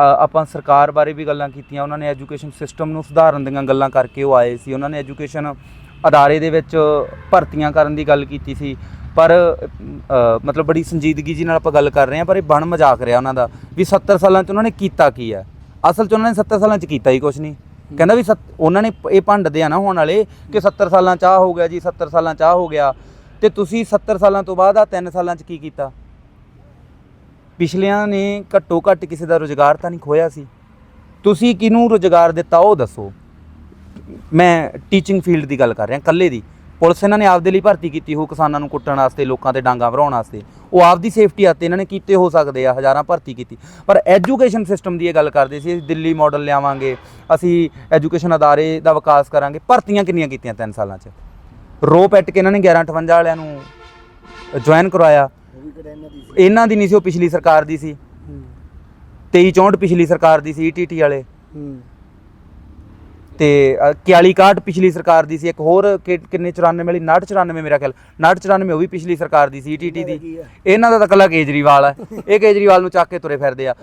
ਆਪਾਂ ਸਰਕਾਰ ਬਾਰੇ ਵੀ ਗੱਲਾਂ ਕੀਤੀਆਂ, ਉਹਨਾਂ ਨੇ ਐਜੂਕੇਸ਼ਨ ਸਿਸਟਮ ਨੂੰ ਸੁਧਾਰਨ ਦੀਆਂ ਗੱਲਾਂ ਕਰਕੇ ਉਹ ਆਏ ਸੀ। ਉਹਨਾਂ ਨੇ ਐਜੂਕੇਸ਼ਨ ਅਦਾਰੇ ਦੇ ਵਿੱਚ ਭਰਤੀਆਂ ਕਰਨ ਦੀ ਗੱਲ ਕੀਤੀ ਸੀ। ਪਰ ਮਤਲਬ ਬੜੀ ਸੰਜੀਦਗੀ ਜੀ ਨਾਲ ਆਪਾਂ ਗੱਲ ਕਰ ਰਹੇ ਹਾਂ, ਪਰ ਇਹ ਬਣ ਮਜ਼ਾਕ ਰਿਹਾ ਉਹਨਾਂ ਦਾ ਵੀ 70 ਸਾਲਾਂ 'ਚ ਉਹਨਾਂ ਨੇ ਕੀਤਾ ਕੀ ਹੈ। ਅਸਲ 'ਚ ਉਹਨਾਂ ਨੇ 70 ਸਾਲਾਂ 'ਚ ਕੀਤਾ ਹੀ ਕੁਝ ਨਹੀਂ। ਕਹਿੰਦਾ ਵੀ ਸੱਤ- ਉਹਨਾਂ ਨੇ ਇਹ ਭੰਡਦੇ ਆ ਨਾ ਹੁਣ ਵਾਲੇ ਕਿ 70 ਸਾਲਾਂ 'ਚ ਆਹ ਹੋ ਗਿਆ ਜੀ 70 ਸਾਲਾਂ 'ਚ ਆਹ ਹੋ ਗਿਆ। ਤੇ ਤੁਸੀਂ 70 ਸਾਲਾਂ ਤੋਂ ਬਾਅਦ ਆ 3 ਸਾਲਾਂ 'ਚ ਕੀ ਕੀਤਾ? ਪਿਛਲਿਆਂ ਨੇ ਘੱਟੋ ਘੱਟ ਕਿਸੇ ਦਾ ਰੋਜ਼ਗਾਰ ਤਾਂ ਨਹੀਂ ਖੋਇਆ ਸੀ। ਤੁਸੀਂ ਕਿਹਨੂੰ ਰੋਜ਼ਗਾਰ ਦਿੱਤਾ ਉਹ ਦੱਸੋ। ਮੈਂ ਟੀਚਿੰਗ ਫੀਲਡ ਦੀ ਗੱਲ ਕਰ ਰਿਹਾ, ਇਕੱਲੇ ਦੀ। ਪੁਲਿਸ ਇਹਨਾਂ ਨੇ ਆਪਦੇ ਲਈ ਭਰਤੀ ਕੀਤੀ ਹੋ ਕਿਸਾਨਾਂ ਨੂੰ ਕੁੱਟਣ ਵਾਸਤੇ, ਲੋਕਾਂ ਤੇ ਡਾਂਗਾ ਭਰਾਉਣ ਵਾਸਤੇ। ਉਹ ਆਪਦੀ ਸੇਫਟੀ ਆਤੇ ਇਹਨਾਂ ਨੇ ਕੀਤੇ ਹੋ ਸਕਦੇ ਆ, ਹਜ਼ਾਰਾਂ ਭਰਤੀ ਕੀਤੀ। ਪਰ ਐਜੂਕੇਸ਼ਨ ਸਿਸਟਮ ਦੀ ਇਹ ਗੱਲ ਕਰਦੇ ਸੀ, ਅਸੀਂ ਦਿੱਲੀ ਮਾਡਲ ਲਿਆਵਾਂਗੇ, ਅਸੀਂ ਐਜੂਕੇਸ਼ਨ ਅਦਾਰੇ ਦਾ ਵਿਕਾਸ ਕਰਾਂਗੇ। ਭਰਤੀਆਂ ਕਿੰਨੀਆਂ ਕੀਤੀਆਂ 3 ਸਾਲਾਂ 'ਚ? ਰੋ ਪੈਟ ਕੇ ਇਹਨਾਂ ਨੇ 1158 ਵਾਲਿਆਂ ਨੂੰ ਜੁਆਇਨ ਕਰਵਾਇਆ। ਉਹ ਵੀ ਕਿਹੜਾ ਇਹਨਾਂ ਦੀ ਸੀ ਇਹਨਾਂ ਦੀ ਨਹੀਂ ਸੀ ਉਹ ਪਿਛਲੀ ਸਰਕਾਰ ਦੀ ਸੀ। 2364 ਪਿਛਲੀ ਸਰਕਾਰ ਦੀ ਸੀ ਈਟੀਟੀ ਵਾਲੇ। ਹੂੰ ਤੇ ਅ, 4161 ਪਿਛਲੀ ਸਰਕਾਰ ਦੀ ਸੀ ਇੱਕ ਹੋਰ ਕਿ- ਕਿੰਨੇ 94 ਵਾਲੀ 5994 ਮੇਰਾ ਖਿਆਲ। 5994 ਉਹ ਵੀ ਪਿਛਲੀ ਸਰਕਾਰ ਦੀ ਸੀ ਈਟੀਟੀ ਦੀ? ਇਹਨਾਂ ਦਾ ਤਾਂ ਕੱਲਾ ਕੇਜਰੀਵਾਲ ਹੈ ਇਹ ਕੇਜਰੀਵਾਲ ਨੂੰ ਚੱਕ ਕੇ ਤੁਰੇ ਫਿਰਦੇ ਆ।